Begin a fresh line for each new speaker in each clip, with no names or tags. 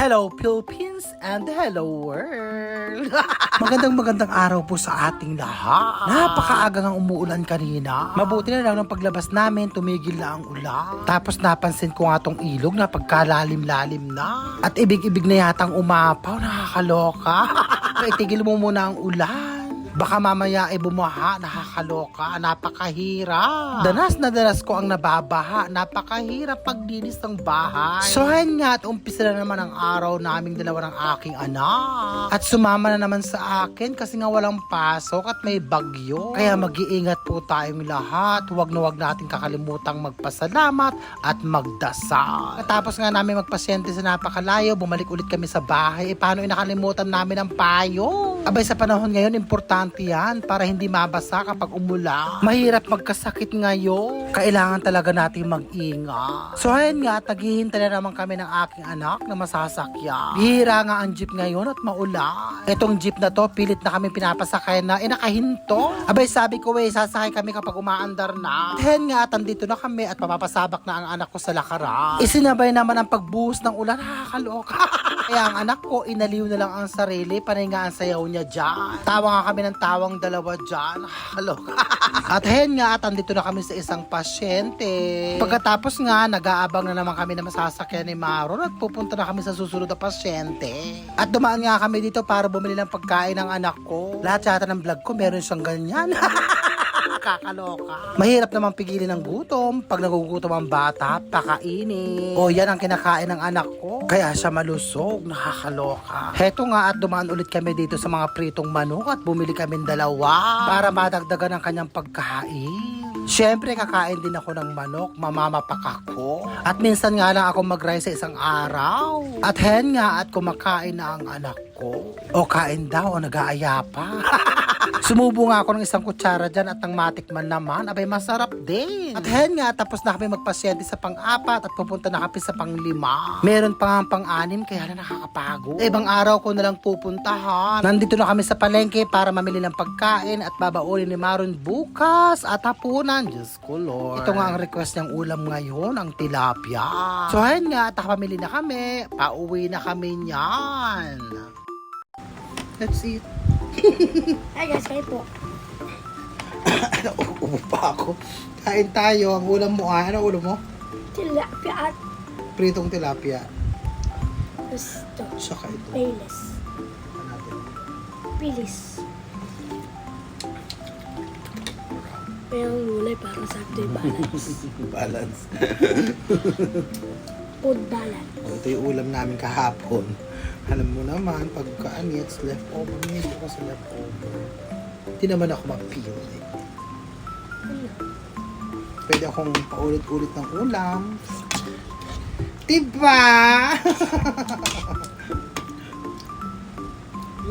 Hello Philippines and hello world! magandang magandang araw po sa ating lahat. Napakaaga ng umuulan kanina. Mabuti na lang ng paglabas namin, tumigil na ang ulan. Tapos napansin ko nga tong ilog na pagkalalim-lalim na. At ibig-ibig na yatang umapaw, nakakaloka. Itigil mo muna ang ulan. Baka mamaya ay bumaha, nakakaloka, napakahirap. Danas na danas ko ang nababaha, napakahirap paglinis ng bahay. So ayun nga at umpisa na naman ang araw naming dalawa ng aking anak. At sumama na naman sa akin kasi nga walang pasok at may bagyo. Kaya mag-iingat po tayong lahat. Huwag na huwag natin kakalimutang magpasalamat at magdasal. Tapos nga namin magpasyente sa napakalayo, bumalik ulit kami sa bahay. E paano inakalimutan namin ang payo? Abay sa panahon ngayon, importante yan para hindi mabasa kapag umula. Mahirap magkasakit ngayon. Kailangan talaga natin mag-ingat. So ayun nga, at naghihintay na naman kami ng aking anak na masasakyan. Bihira nga ang jeep ngayon at maulan. Etong jeep na to, pilit na kami pinapasakay na, eh nakahinto. Abay sabi ko, eh, sasakay kami kapag umaandar na. Then nga, at andito na kami at papapasabak na ang anak ko sa lakaran. Isinabay naman ang pagbuhos ng ulan, nakakaloka. Kaya ang anak ko, inaliw na lang ang sarili, panay ang sayaw niya dyan. Tawa nga kami ng tawang dalawa dyan. Nakakaloka. at hen nga, at andito na kami sa isang pasyente. Pagkatapos nga, nag-aabang na naman kami na masasakyan ni Maron at pupunta na kami sa susunod na pasyente. At dumaan nga kami dito para bumili ng pagkain ng anak ko. Lahat yata ng vlog ko, meron siyang ganyan. Kakaloka. Mahirap namang pigilin ng gutom. Pag nagugutom ang bata, pakainin. O yan ang kinakain ng anak ko. Kaya siya malusog, nakakaloka. Heto nga at dumaan ulit kami dito sa mga pritong manok at bumili kami dalawa para madagdagan ang kanyang pagkain. Siyempre, kakain din ako ng manok, mamamapak ako. At minsan nga lang ako mag-rice sa isang araw. At hen nga at kumakain na ang anak ko. O kain daw, o nag-aaya pa. Sumubo nga ako ng isang kutsara dyan at ang matikman naman, abay masarap din. At hen nga, tapos na kami magpasyente sa pang-apat at pupunta na kami sa pang-lima. Meron pa nga ang pang-anim, kaya na nakakapagod. Eh, ibang araw ko na lang pupuntahan. Nandito na kami sa palengke para mamili ng pagkain at babaulin ni Maron bukas at hapunan. Diyos ko, Lord. Ito nga ang request niyang ulam ngayon, ang tilapia. So, hen nga, at pamili na kami. Pauwi na kami niyan. Let's eat.
Hi guys, kayo po.
Upo pa ako. Kain tayo. Ang ulam mo ah. Ano ulam mo?
Tilapia at
Pritong tilapia.
gusto.
Saka ito.
Payless.
Ano natin?
Pilis. Mayroong gulay para sa ito yung balance.
Balance.
Food balance.
O, ito yung ulam namin kahapon. Alam mo naman, pagka ano, it's leftover. Hindi ko kasi leftover. Hindi naman ako mapili.
Ano?
Pwede akong paulit-ulit ng ulam. Diba?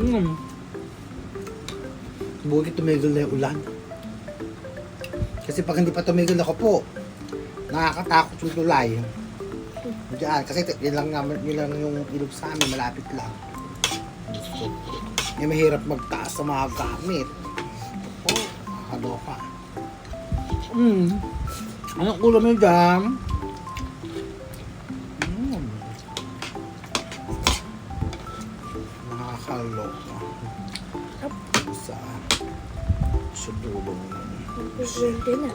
mm. Bukit tumigil na yung ulan. Kasi pag hindi pa tumigil ako po, nakakatakot yung tulay. Diyan, kasi yun lang, naman, yun lang yung ilog sa amin, malapit lang. Ko. Eh, mahirap magtaas sa mga gamit. Oh, kaloka. Mm. Anong ulam mo dyan? Mm. Nakakaloka. Sa sa dulo ng
Presidente na.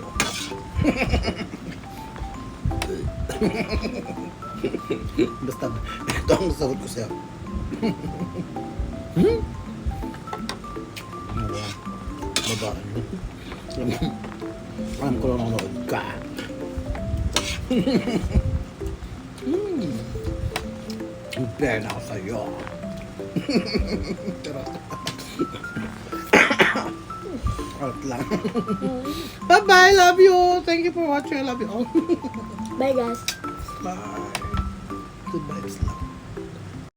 Basta, ito ang sagot ko sa'yo. hmm? Ano ba? Babae mo. Alam ko lang nanonood ka. hmm. Pena ako sa'yo. Pero, Out lang. Bye-bye, love you. Thank you for watching. I love you all.
Bye guys.
Bye. Goodbye, love.